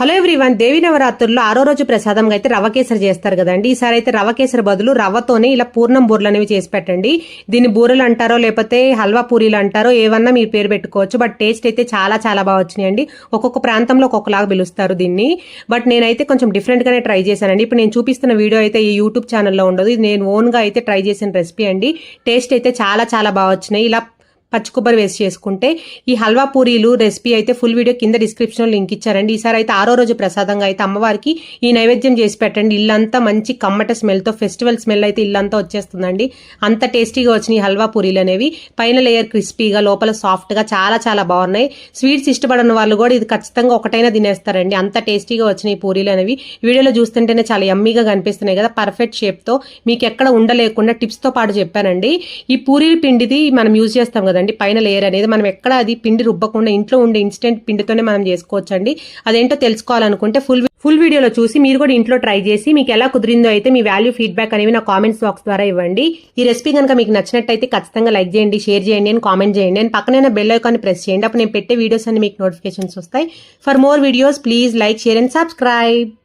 Hello everyone దేవి నవరాత్రుల్లో ఆరో రోజు ప్రసాదంగా అయితే రవ కేసరి చేస్తారు కదండి. ఈసారి అయితే రవ కేసరి బదులు రవ్వతోనే ఇలా పూర్ణం బూరెలు అనేవి చేసి పెట్టండి. దీన్ని బూరెలు అంటారో లేకపోతే హల్వా పూరీలు అంటారో ఏవన్నా మీరు పేరు పెట్టుకోవచ్చు. బట్ టేస్ట్ అయితే చాలా చాలా బాగా వచ్చినాయండి. ఒక్కొక్క ప్రాంతంలో ఒక్కొక్కలాగా పిలుస్తారు దీన్ని. బట్ నేనైతే కొంచెం డిఫరెంట్గానే ట్రై చేశానండి. ఇప్పుడు నేను చూపిస్తున్న వీడియో అయితే ఈ యూట్యూబ్ ఛానల్లో ఉండదు. ఇది నేను ఓన్గా అయితే ట్రై చేసిన రెసిపీ అండి. టేస్ట్ అయితే చాలా చాలా బాగా వచ్చినాయి. ఇలా పచ్చి కొబ్బరి వేసి చేసుకుంటే ఈ హల్వా పూరీలు రెసిపీ అయితే ఫుల్ వీడియో కింద డిస్క్రిప్షన్లో లింక్ ఇచ్చారండి. ఈసారి అయితే ఆరో రోజు ప్రసాదంగా అయితే అమ్మవారికి ఈ నైవేద్యం చేసి పెట్టండి. ఇల్లంతా మంచి కమ్మట స్మెల్తో ఫెస్టివల్ స్మెల్ అయితే ఇల్లంతా వచ్చేస్తుందండి. అంత టేస్టీగా వచ్చినాయి ఈ హల్వా పూరీలు అనేవి పైన లేయర్ క్రిస్పీగా లోపల సాఫ్ట్గా చాలా చాలా బాగున్నాయి. స్వీట్స్ ఇష్టపడని వాళ్ళు కూడా ఇది ఖచ్చితంగా ఒకటైనా తినేస్తారండి. అంత టేస్టీగా వచ్చినాయి ఈ పూరీలు అనేవి వీడియోలో చూస్తుంటేనే చాలా ఎమ్మీగా కనిపిస్తున్నాయి కదా. పర్ఫెక్ట్ షేప్తో మీకు ఎక్కడ ఉండలేకుండా టిప్స్తో పాటు చెప్పానండి. ఈ పూరీల పిండిది మనం యూజ్ చేస్తాం కదా కదండి పైన లేయర్ అనేది మనం ఎక్కడ అది పిండి రుబ్బకుండా ఇంట్లో ఉండే ఇన్స్టెంట్ పిండితోనే మనం చేసుకోవచ్చండి. అదేంటో తెలుసుకోవాలనుకుంటే ఫుల్ ఫుల్ వీడియోలో చూసి మీరు కూడా ఇంట్లో ట్రై చేసి మీకు ఎలా కుదిరిందో అయితే మీ వాల్యూ ఫీడ్బ్యాక్ అనేవి నా కామెంట్స్ బాక్స్ ద్వారా ఇవ్వండి. ఈ రెసిపీ కనుక మీకు నచ్చినట్టయితే ఖచ్చితంగా లైక్ చేయండి షేర్ చేయండి అని కామెంట్ చేయండి. అండ్ పక్కనే బెల్ ఐకాన్ ప్రెస్ చేయండి. అప్పుడు నేను పెట్టే వీడియోస్ అన్ని మీకు నోటిఫికేషన్స్ వస్తాయి. For more videos please like share and subscribe